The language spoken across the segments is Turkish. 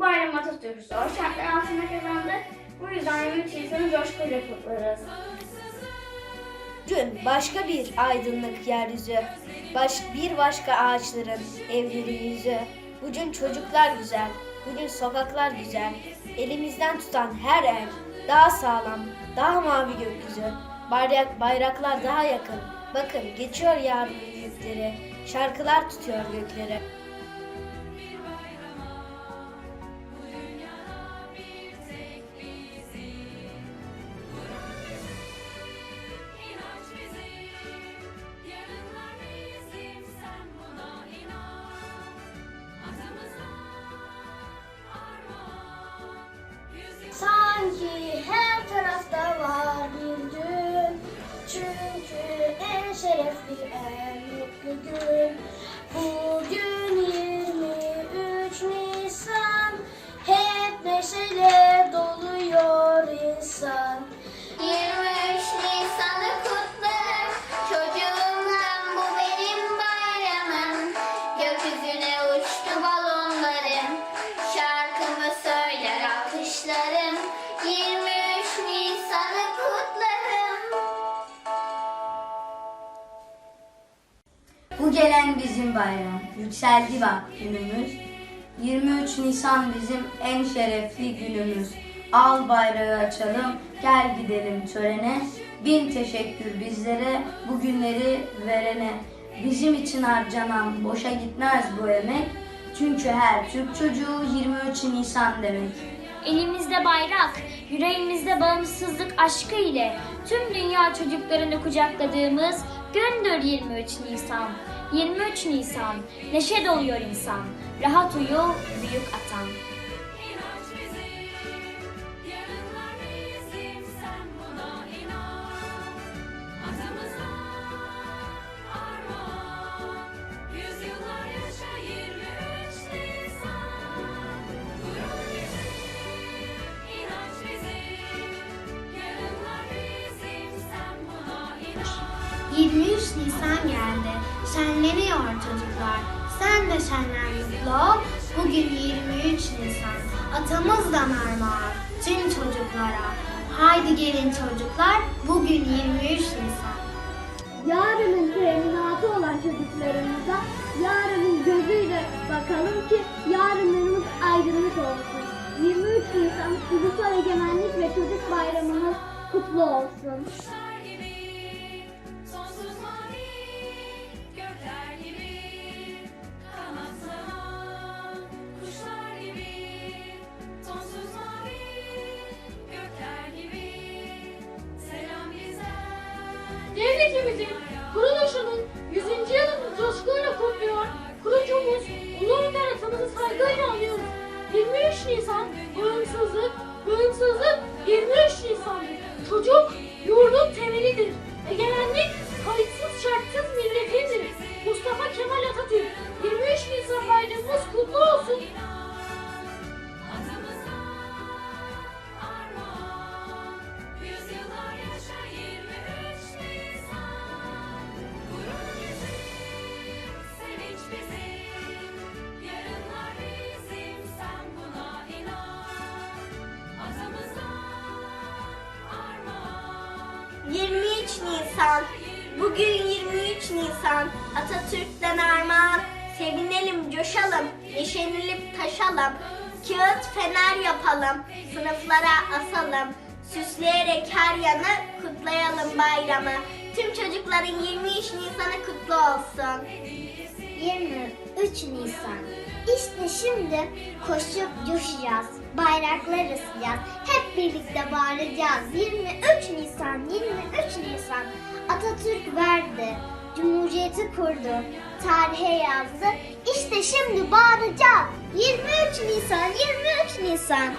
Bu bayram Atatürk zor şartlar altında kazandı. Bu yüzden 23 Nisan'ı coşkuyla kutlarız. Gün başka bir aydınlık yeryüzü, baş, bir başka ağaçların evleri yüzü. Bugün çocuklar güzel, bugün sokaklar güzel. Elimizden tutan her el daha sağlam, daha mavi gökyüzü. Bayrak, bayraklar daha yakın. Bakın geçiyor yarın büyükleri, şarkılar tutuyor gökleri. Sanki her tarafta var bir gün. Çünkü en şerefli en mutlu gün. Bugün 23 Nisan Hep neşeyle Bu gelen bizim bayram, yükseldi bak günümüz. 23 Nisan bizim en şerefli günümüz. Al bayrağı açalım, gel gidelim törene. Bin teşekkür bizlere, bu günleri verene. Bizim için harcanan boşa gitmez bu emek. Çünkü her Türk çocuğu 23 Nisan demek. Elimizde bayrak, yüreğimizde bağımsızlık aşkı ile tüm dünya çocuklarını kucakladığımız gündür 23 Nisan. 23 Nisan, neşe doluyor insan. Rahat uyu büyük atam. 23 Nisan geldi. Şenleniyor çocuklar. Sen de şenlen mutlu ol. Bugün 23 Nisan. Atamızdan armağan tüm çocuklara. Haydi gelin çocuklar. Bugün 23 Nisan. yarının teminatı olan çocuklarımıza yarının gözüyle bakalım ki yarınlarımız aydınlık olsun. 23 Nisan Ulusal Egemenlik ve Çocuk Bayramımız kutlu olsun. Güzel. Devletimizin Bugün 23 Nisan. Atatürk'ten armağan. Sevinelim, coşalım, yeşerilip taşalım. Kağıt fener yapalım, sınıflara asalım. Süsleyerek her yanı kutlayalım bayramı. Tüm çocukların 23 Nisan'ı kutlu olsun. 23 Nisan. İşte şimdi koşup coşacağız. Bayraklar asacağız. Hep birlikte bağıracağız. 23 Nisan, 23 Nisan. Atatürk verdi. Cumhuriyeti kurdu. Tarihe yazdı. İşte şimdi bağıracağız. 23 Nisan, 23 Nisan.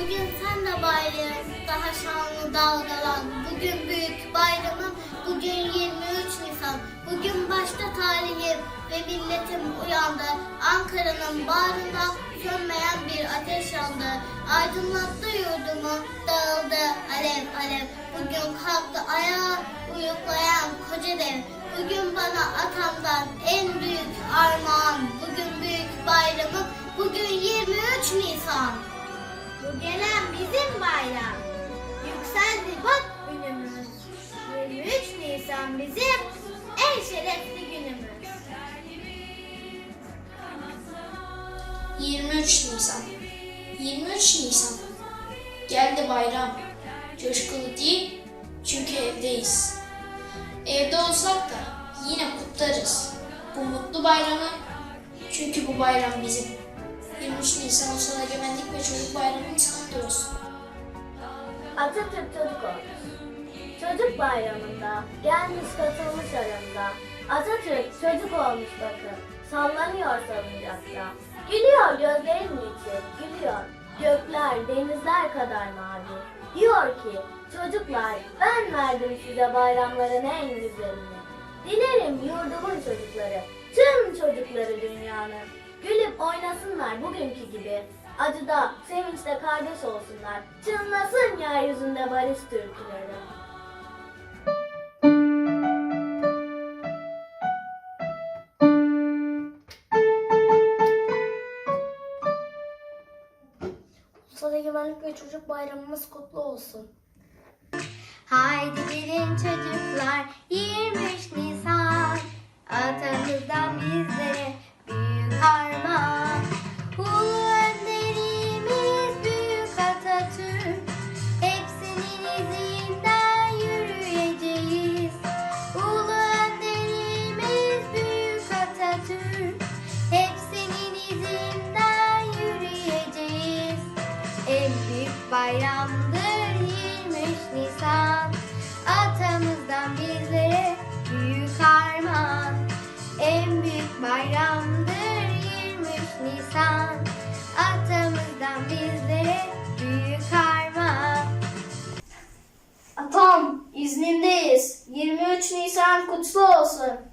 Bugün sen de bayrağın daha şanlı dalgalan. Bugün büyük bayramım, bugün 23 Nisan. Bugün başta tarihim ve milletim uyandı. Ankara'nın bağrında sönmeyen bir ateş yandı. Aydınlattı yurdumu, dağıldı alev alev. Bugün kalktı ayağa, uyuklayan koca dev. Bugün bana atamdan en büyük armağan. Bugün büyük bayramım, bugün 23 Nisan. Bu gelen bizim bayram. Yükseldi bak günümüz. 23 Nisan bizim en şerefli günümüz. 23 Nisan 23 Nisan Geldi bayram Coşkulu değil çünkü evdeyiz Evde olsak da yine kutlarız Bu mutlu bayramı Çünkü bu bayram bizim 23 Nisan Ulusal Egemenlik ve Çocuk Bayramımız kutlu olsun Atatürk çocuk olmuş. Çocuk bayramında gelmiş katılmış aramıza. Atatürk çocuk olmuş bakın. Sallanıyor salıncakta. Gülüyor gözlerinin içi, gülüyor. Gökler, denizler kadar mavi. Diyor ki, çocuklar ben verdim size bayramların en güzelini. Dilerim yurdumun çocukları, tüm çocukları dünyanın. Gülüp oynasınlar bugünkü gibi. Acıda, sevinçte kardeş olsunlar. Çınlasın yeryüzünde barış türküleri. Ulusal Egemenlik ve Çocuk Bayramımız kutlu olsun. Haydi gelin çocuklar iznindeyiz. 23 Nisan kutlu olsun.